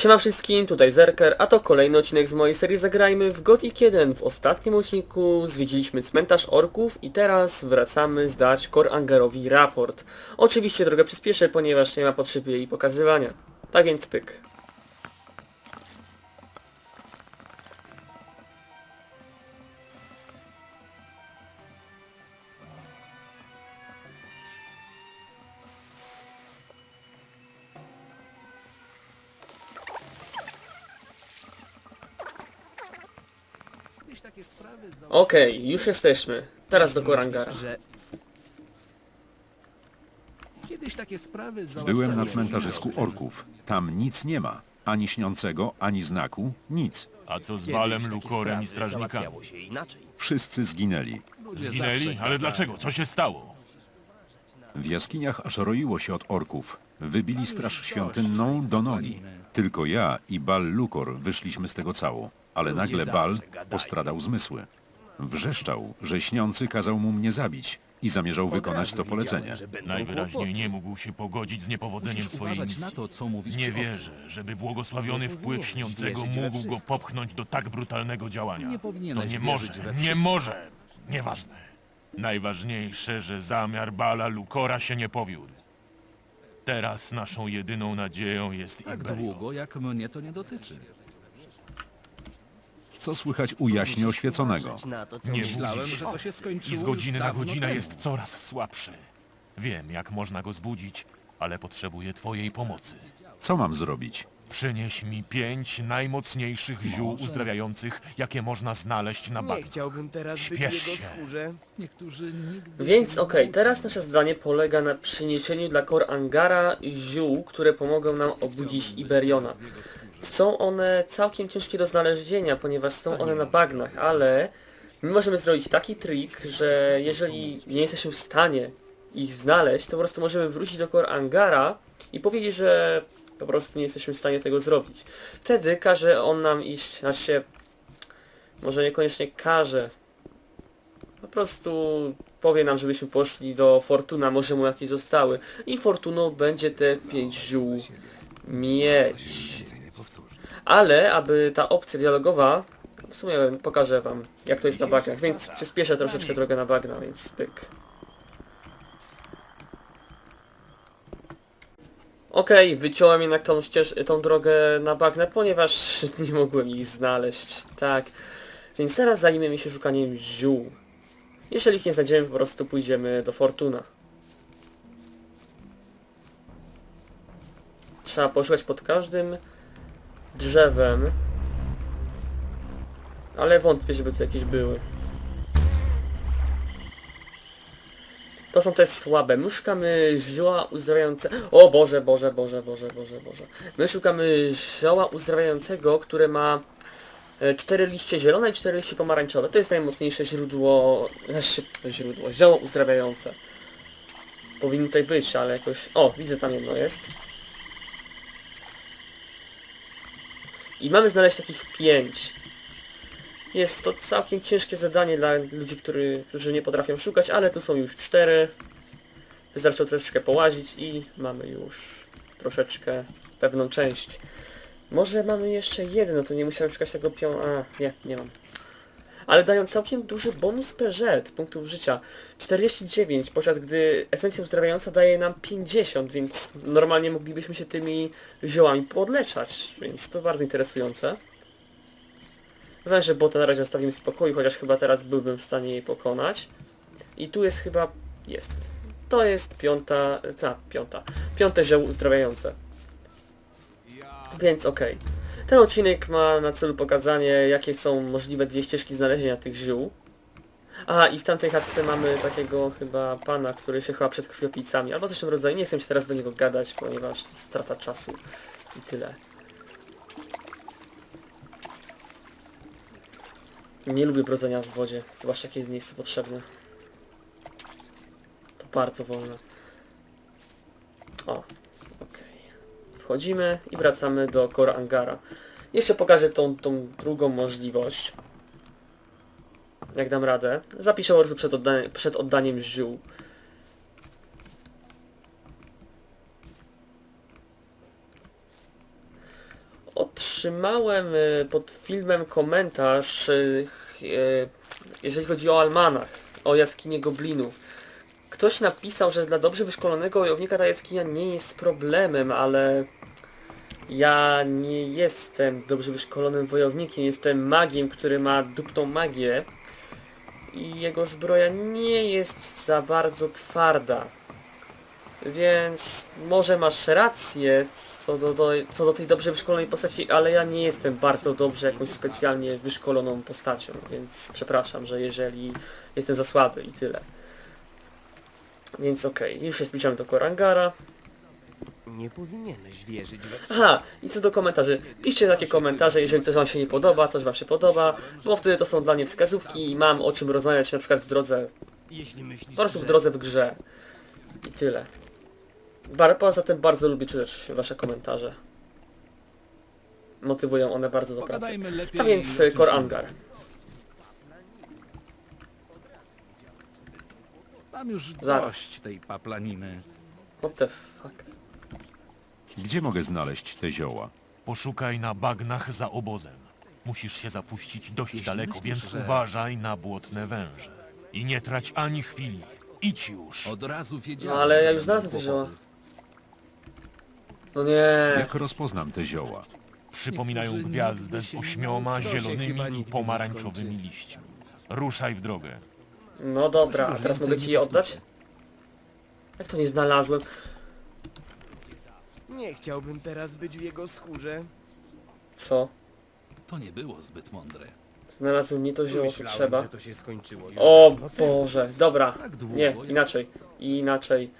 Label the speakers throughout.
Speaker 1: Siema wszystkim, tutaj Zerker, a to kolejny odcinek z mojej serii Zagrajmy w Gothic 1. W ostatnim odcinku zwiedziliśmy cmentarz orków i teraz wracamy zdać Kor Angerowi raport. Oczywiście drogę przyspieszę, ponieważ nie ma potrzeby jej pokazywania. Tak więc pyk. Okej, już jesteśmy. Teraz do Kor Angara.
Speaker 2: że... Kiedyś takie sprawy
Speaker 3: Byłem na cmentarzysku orków. Tam nic nie ma. Ani śniącego, ani znaku, nic.
Speaker 4: A co z
Speaker 2: takie
Speaker 4: Lukorem i strażnikami?
Speaker 2: załatwiało się inaczej.
Speaker 3: Wszyscy zginęli.
Speaker 4: Zginęli? Ale
Speaker 2: gadają.
Speaker 4: dlaczego? Co się stało?
Speaker 3: W jaskiniach aż roiło się od orków. Wybili straż świątynną do nogi. Tylko ja i Bal Lukor wyszliśmy z tego cało. Ale nagle Bal postradał zmysły. Wrzeszczał, że śniący kazał mu mnie zabić i zamierzał wykonać to polecenie.
Speaker 4: Najwyraźniej nie mógł się pogodzić z niepowodzeniem
Speaker 5: Musisz
Speaker 4: swojej
Speaker 5: uważać
Speaker 4: misji.
Speaker 5: na to, co mówisz
Speaker 4: Nie wierzę, żeby błogosławiony wpływ
Speaker 2: powinieneś
Speaker 4: śniącego
Speaker 2: wierzyć we
Speaker 4: mógł go
Speaker 2: wszystko.
Speaker 4: popchnąć do tak brutalnego działania.
Speaker 5: Nie
Speaker 4: To nie
Speaker 5: wierzyć
Speaker 4: może,
Speaker 5: we
Speaker 4: nie
Speaker 5: wszystko.
Speaker 4: może. Nieważne. Najważniejsze, że zamiar Bala Lukora się nie powiódł. Teraz naszą jedyną nadzieją jest
Speaker 5: Tak
Speaker 4: Imperio.
Speaker 5: długo, jak mnie to nie dotyczy.
Speaker 3: Co słychać u jaśnie oświeconego?
Speaker 4: Nie
Speaker 2: myślałem,
Speaker 5: że to się skończyło
Speaker 4: I z
Speaker 5: już
Speaker 4: godziny na
Speaker 5: dawno
Speaker 4: godzinę
Speaker 5: temu.
Speaker 4: jest coraz słabszy. Wiem, jak można go zbudzić, ale potrzebuję twojej pomocy.
Speaker 3: Co mam zrobić?
Speaker 4: Przynieś mi pięć najmocniejszych ziół uzdrawiających, jakie można znaleźć na
Speaker 2: Nie
Speaker 4: bagnie.
Speaker 2: chciałbym teraz być w
Speaker 4: Śpiesz
Speaker 2: jego
Speaker 4: się.
Speaker 2: skórze.
Speaker 5: Niektórzy nigdy...
Speaker 1: Więc okej, teraz nasze zadanie polega na przyniesieniu dla Kor Angara ziół, które pomogą nam obudzić Iberiona. Są one całkiem ciężkie do znalezienia, ponieważ są one na bagnach, ale my możemy zrobić taki trik, że jeżeli nie jesteśmy w stanie ich znaleźć, to po prostu możemy wrócić do Kor Angara i powiedzieć, że po prostu nie jesteśmy w stanie tego zrobić. Wtedy każe on nam iść, znaczy się, może niekoniecznie każe, po prostu powie nam, żebyśmy poszli do Fortuna, może mu jakieś zostały. I Fortuną będzie te 5 ziół mieć. Ale, aby ta opcja dialogowa, w sumie pokażę wam, jak to jest na bagnach, więc przyspieszę troszeczkę drogę na bagna, więc pyk. Okej, wyciąłem jednak tą, ścież tą drogę na bagnę, ponieważ nie mogłem ich znaleźć, tak. Więc teraz zajmiemy się szukaniem ziół. Jeżeli ich nie znajdziemy, po prostu pójdziemy do Fortuna. Trzeba poszukać pod każdym drzewem. Ale wątpię, żeby tu jakieś były. To są te słabe. My szukamy zioła uzdrawiające... O Boże, Boże, Boże, Boże, Boże, Boże. My szukamy zioła uzdrawiającego, które ma e, cztery liście zielone i cztery liście pomarańczowe. To jest najmocniejsze źródło... Znaczy, źródło, zioło uzdrawiające. Powinno tutaj być, ale jakoś... O, widzę tam jedno jest. I mamy znaleźć takich pięć. Jest to całkiem ciężkie zadanie dla ludzi, który, którzy nie potrafią szukać, ale tu są już cztery. Wystarczy troszeczkę połazić i mamy już troszeczkę pewną część. Może mamy jeszcze jeden, no to nie musiałem szukać tego pią... A, nie, nie mam. Ale dają całkiem duży bonus PZ, punktów życia. 49, podczas gdy esencja uzdrawiająca daje nam 50, więc normalnie moglibyśmy się tymi ziołami podleczać, więc to bardzo interesujące. Wiem, że bota na razie zostawimy w spokoju, chociaż chyba teraz byłbym w stanie jej pokonać. I tu jest chyba... jest. To jest piąta... ta, piąta. Piąte zioło uzdrawiające. Więc okej. Ten odcinek ma na celu pokazanie, jakie są możliwe dwie ścieżki znalezienia tych ziół. A, i w tamtej chatce mamy takiego chyba pana, który się chyba przed krwiopijcami, albo coś w tym rodzaju. Nie chcę się teraz do niego gadać, ponieważ to strata czasu. I tyle. Nie lubię brodzenia w wodzie, zwłaszcza kiedy jest miejsce potrzebne. To bardzo wolno. O. Wchodzimy i wracamy do Kor Angara. Jeszcze pokażę tą, tą drugą możliwość. Jak dam radę. Zapiszę po prostu przed, przed oddaniem ziół. otrzymałem e, pod filmem komentarz, ch- e, jeżeli chodzi o Almanach, o jaskinie goblinów. Ktoś napisał, że dla dobrze wyszkolonego wojownika ta jaskinia nie jest problemem, ale ja nie jestem dobrze wyszkolonym wojownikiem, jestem magiem, który ma dupną magię i jego zbroja nie jest za bardzo twarda. Więc może masz rację co do, do, co do tej dobrze wyszkolonej postaci, ale ja nie jestem bardzo dobrze jakąś specjalnie wyszkoloną postacią, więc przepraszam, że jeżeli jestem za słaby i tyle. Więc okej, już się zbliżamy do Korangara.
Speaker 6: Nie powinieneś wierzyć we
Speaker 1: Aha, i co do komentarzy. Piszcie takie komentarze, jeżeli coś wam się nie podoba, coś wam się podoba, bo wtedy to są dla mnie wskazówki i mam o czym rozmawiać na przykład w drodze,
Speaker 6: Jeśli myślisz,
Speaker 1: po prostu w
Speaker 6: że-
Speaker 1: drodze w grze. I tyle. Bar poza tym bardzo lubię czytać wasze komentarze. Motywują one bardzo do pracy.
Speaker 5: Pogadajmy lepiej
Speaker 1: A więc
Speaker 5: o czymś
Speaker 1: Kor
Speaker 5: innym.
Speaker 1: Angar.
Speaker 5: Mam już
Speaker 1: Zaraz.
Speaker 5: dość tej paplaniny.
Speaker 1: What the fuck?
Speaker 3: Gdzie mogę znaleźć te zioła?
Speaker 4: Poszukaj na bagnach za obozem. Musisz się zapuścić dość
Speaker 5: Jeśli
Speaker 4: daleko,
Speaker 5: myślisz,
Speaker 4: więc
Speaker 5: że-
Speaker 4: uważaj na błotne węże. I nie trać ani chwili. Idź już.
Speaker 5: Od razu wiedziałem.
Speaker 1: No ale ja
Speaker 5: że
Speaker 1: już
Speaker 5: będą
Speaker 1: znalazłem te
Speaker 5: kłopoty.
Speaker 1: zioła. No nie.
Speaker 3: Jak rozpoznam te zioła?
Speaker 4: Przypominają
Speaker 5: Niektórzy
Speaker 4: gwiazdę
Speaker 5: nigdy
Speaker 4: z
Speaker 5: się nie
Speaker 4: ośmioma
Speaker 6: nauczą, to się
Speaker 4: zielonymi i
Speaker 6: nigdy nie
Speaker 4: liśćmi. Ruszaj w drogę.
Speaker 1: No dobra, a teraz mogę ci je oddać? Jak to nie znalazłem?
Speaker 6: Nie chciałbym teraz być w jego skórze.
Speaker 1: Co?
Speaker 5: To nie było zbyt mądre.
Speaker 1: Znalazłem nie to zioło, co
Speaker 6: Myślałem,
Speaker 1: trzeba.
Speaker 6: że to się skończyło już
Speaker 1: O. Boże, dobra.
Speaker 5: Tak
Speaker 1: Nie, inaczej. Inaczej.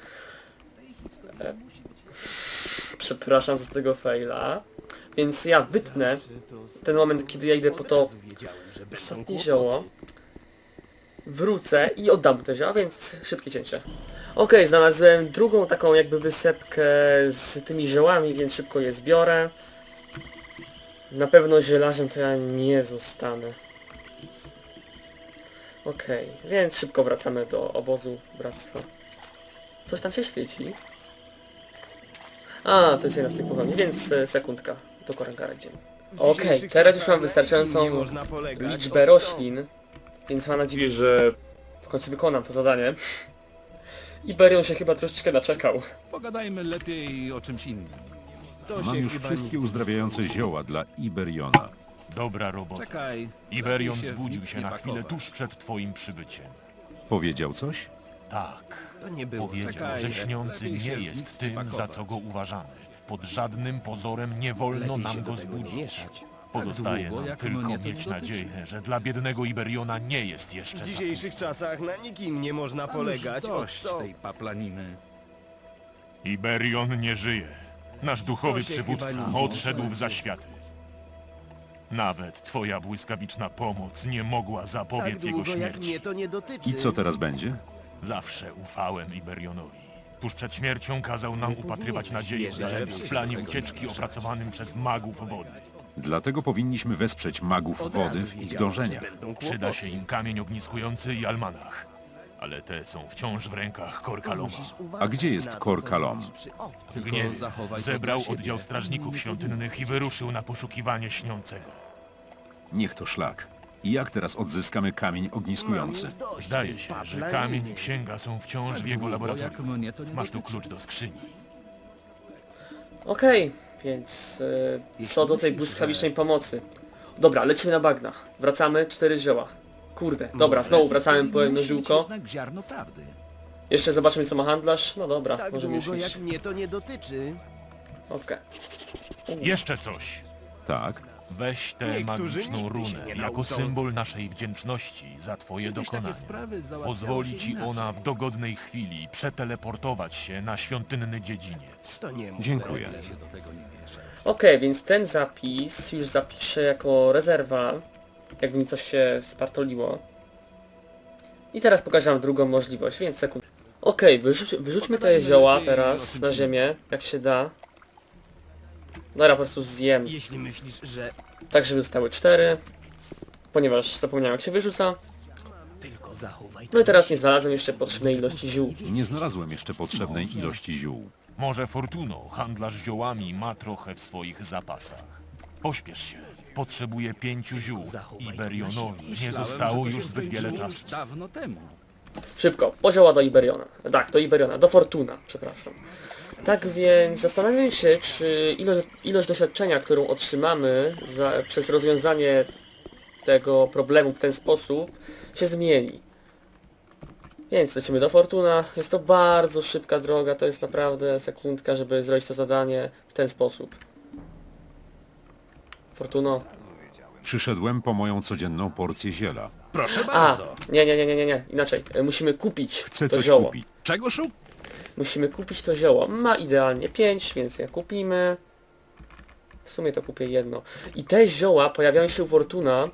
Speaker 1: E, Przepraszam za tego faila. Więc ja wytnę ten moment, kiedy ja idę po to
Speaker 6: Od razu wiedziałem, że będą
Speaker 1: ostatnie
Speaker 6: kłopoty.
Speaker 1: zioło. Wrócę i oddam mu te zioła, więc szybkie cięcie. Okej, znalazłem drugą taką jakby wysepkę z tymi ziołami, więc szybko je zbiorę. Na pewno zielarzem to ja nie zostanę. Okej, więc szybko wracamy do obozu bractwa. Coś tam się świeci. A, to jest jedna z tych pochodni, więc e, sekundka. Do korangara idziemy. Okej,
Speaker 6: dzisiejszych
Speaker 1: teraz już mam wystarczającą liczbę roślin, więc mam nadzieję, że w końcu wykonam to zadanie. Iberion się chyba troszeczkę naczekał.
Speaker 5: Pogadajmy lepiej o czymś innym.
Speaker 6: To
Speaker 3: Mam
Speaker 6: się
Speaker 3: już
Speaker 6: chyba
Speaker 3: wszystkie
Speaker 6: nie
Speaker 3: uzdrawiające zioła dla Iberiona.
Speaker 4: Dobra robota.
Speaker 5: Czekaj.
Speaker 4: Iberion
Speaker 5: lepiej
Speaker 4: zbudził
Speaker 5: nic
Speaker 4: się
Speaker 5: nie
Speaker 4: na chwilę
Speaker 5: pakować.
Speaker 4: tuż przed twoim przybyciem.
Speaker 3: Powiedział coś?
Speaker 4: Tak.
Speaker 6: To nie było
Speaker 4: Powiedział,
Speaker 5: Czekaj,
Speaker 4: że śniący
Speaker 5: lepiej się
Speaker 4: nie jest
Speaker 5: nie
Speaker 4: tym, za
Speaker 5: pakować.
Speaker 4: co go uważamy. Pod żadnym pozorem nie wolno
Speaker 6: Lepiej się
Speaker 4: nam
Speaker 6: do
Speaker 4: go
Speaker 6: tego nie
Speaker 4: zbudzić.
Speaker 6: mieszać.
Speaker 4: Pozostaje
Speaker 5: długo,
Speaker 4: nam
Speaker 5: jak
Speaker 4: tylko
Speaker 5: mnie to nie
Speaker 4: mieć
Speaker 5: dotyczy.
Speaker 4: nadzieję, że dla biednego Iberiona nie jest jeszcze
Speaker 6: W
Speaker 4: za
Speaker 6: dzisiejszych czasach na nikim nie można
Speaker 5: Mam już
Speaker 6: polegać. O
Speaker 5: dość
Speaker 6: co?
Speaker 5: tej paplaniny.
Speaker 4: Iberion nie żyje. Nasz duchowy
Speaker 6: To się
Speaker 4: przywódca
Speaker 6: nie
Speaker 4: odszedł w zaświaty. Nawet twoja błyskawiczna pomoc nie mogła
Speaker 6: Tak
Speaker 4: zapobiec jego
Speaker 6: długo jak
Speaker 4: śmierci.
Speaker 6: mnie to nie dotyczy.
Speaker 3: I co teraz będzie?
Speaker 4: Zawsze ufałem Iberionowi. Tuż przed śmiercią kazał nam upatrywać nadziei w
Speaker 6: że
Speaker 4: planie ucieczki opracowanym przez magów wody.
Speaker 3: Dlatego powinniśmy wesprzeć magów
Speaker 6: Od
Speaker 3: wody w ich dążeniach.
Speaker 4: Przyda się im kamień ogniskujący i almanach. Ale te są wciąż w rękach Korkaloma.
Speaker 3: A gdzie jest
Speaker 6: na to,
Speaker 3: Kor
Speaker 6: co
Speaker 3: Kalom?
Speaker 6: robisz przy obcych.
Speaker 5: Tylko
Speaker 4: Gniew
Speaker 5: zachowaj to
Speaker 4: zebrał oddział strażników świątynnych i wyruszył na poszukiwanie śniącego.
Speaker 3: Niech to szlak. I jak teraz odzyskamy kamień ogniskujący?
Speaker 6: dość
Speaker 4: Zdaje się, że kamień i księga są wciąż w jego
Speaker 5: Długo, jak
Speaker 4: laboratorium. Masz tu klucz do skrzyni.
Speaker 1: Okej, więc e, co do tej błyskawicznej pomocy. Dobra, lecimy na bagna. Wracamy, cztery zioła. Kurde, dobra, znowu wracamy po jedno ziółko.
Speaker 5: jednak ziarno prawdy.
Speaker 1: Jeszcze zobaczymy co ma handlarz. No dobra,
Speaker 6: Tak
Speaker 1: możemy już
Speaker 6: długo
Speaker 1: iść.
Speaker 6: jak mnie to nie dotyczy.
Speaker 1: Okej.
Speaker 4: Jeszcze coś.
Speaker 3: Tak.
Speaker 4: Weź tę
Speaker 6: Niektórzy
Speaker 4: magiczną
Speaker 6: nigdy się
Speaker 4: runę
Speaker 6: nie
Speaker 4: jako
Speaker 6: nauczą.
Speaker 4: symbol naszej wdzięczności za twoje
Speaker 5: Kiedyś takie sprawy załatwiało
Speaker 4: Pozwoli ci
Speaker 5: inaczej.
Speaker 4: ona w dogodnej chwili przeteleportować się na świątynny dziedziniec.
Speaker 6: To nie mów
Speaker 3: Dziękuję.
Speaker 5: tego.
Speaker 1: Okej, więc ten zapis już zapiszę jako rezerwa, jakby mi coś się spartoliło. I teraz pokażę wam drugą możliwość, więc sekund. Okej, wyrzuć, wyrzućmy te zioła teraz na ziemię, jak się da. Dobra, po prostu zjem,
Speaker 6: Jeśli myślisz, że
Speaker 1: tak żeby zostały cztery. Ponieważ zapomniałem jak się wyrzuca.
Speaker 6: tylko zachowaj
Speaker 1: No i teraz nie znalazłem jeszcze potrzebnej ilości ziół.
Speaker 3: Nie znalazłem jeszcze potrzebnej ilości ziół.
Speaker 4: Może Fortuno, handlarz ziołami, ma trochę w swoich zapasach. Pośpiesz się. Potrzebuję pięciu ziół. Iberionowi nie zostało już zbyt wiele czasu.
Speaker 5: dawno temu.
Speaker 1: Szybko, pozioła do Iberiona. Tak, do Iberiona, do Fortuna, przepraszam. Tak więc zastanawiam się, czy ilość, ilość doświadczenia, którą otrzymamy za, przez rozwiązanie tego problemu w ten sposób, się zmieni. Więc lecimy do Fortuna. Jest to bardzo szybka droga, to jest naprawdę sekundka, żeby zrobić to zadanie w ten sposób. Fortuno.
Speaker 3: Przyszedłem po moją codzienną porcję ziela.
Speaker 5: Proszę
Speaker 1: A,
Speaker 5: bardzo.
Speaker 1: nie, nie, nie, nie, nie, nie, inaczej. E, Musimy kupić
Speaker 3: Chcę
Speaker 1: to
Speaker 3: coś
Speaker 1: zioło.
Speaker 3: kupić.
Speaker 5: Czego szuk?
Speaker 1: Musimy kupić to zioło. Ma idealnie 5, więc je kupimy. W sumie to kupię jedno. I te zioła pojawiają się u Fortuna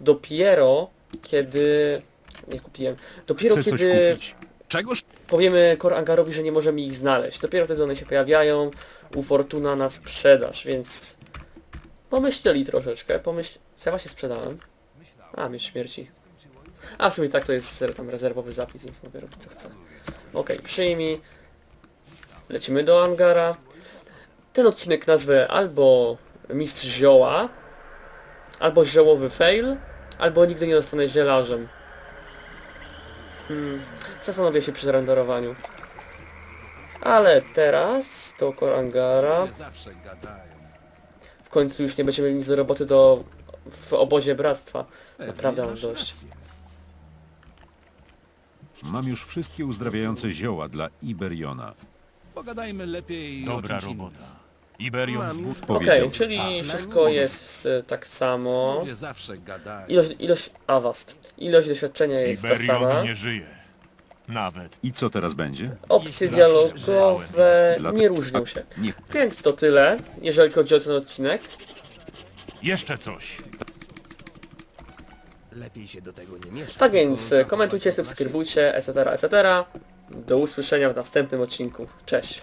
Speaker 1: dopiero kiedy... Nie kupiłem. Dopiero
Speaker 3: Chcę
Speaker 1: kiedy
Speaker 3: kupić.
Speaker 5: Czego sz...
Speaker 1: powiemy Kor Angarowi, że nie możemy ich znaleźć. Dopiero wtedy one się pojawiają u Fortuna na sprzedaż, więc pomyśleli troszeczkę. Pomyśl... Co ja właśnie sprzedałem? A, mieć śmierci. A w sumie tak to jest tam rezerwowy zapis, więc mogę robić co chcę. Okej, przyjmij. Lecimy do Angara. Ten odcinek nazwę albo Mistrz Zioła, albo Ziołowy Fail, albo Nigdy nie zostanę zielarzem. Hmm, zastanowię się przy renderowaniu. Ale teraz do Korangara. W końcu już nie będziemy mieli nic do roboty do... w obozie bractwa. Naprawdę mam dość.
Speaker 3: Mam już wszystkie uzdrawiające zioła dla Iberiona.
Speaker 5: Pogadajmy lepiej o
Speaker 4: Dobra
Speaker 5: czymś
Speaker 4: robota. Iberion
Speaker 6: Mam już
Speaker 1: Okej,
Speaker 3: Powiedział.
Speaker 1: czyli
Speaker 5: A,
Speaker 1: wszystko
Speaker 5: mówię.
Speaker 1: jest e, tak samo.
Speaker 5: zawsze.
Speaker 1: Ilość, ilość awast. Ilość doświadczenia jest ta sama.
Speaker 4: Iberion nie żyje. Nawet.
Speaker 3: I co teraz będzie?
Speaker 1: Opcje dialogowe nie różnią się.
Speaker 3: Nie.
Speaker 1: Więc to tyle, jeżeli chodzi o ten odcinek.
Speaker 4: Jeszcze coś.
Speaker 6: Lepiej się do tego nie mieszać.
Speaker 1: Tak więc komentujcie, subskrybujcie, etc., etc. Do usłyszenia w następnym odcinku. Cześć.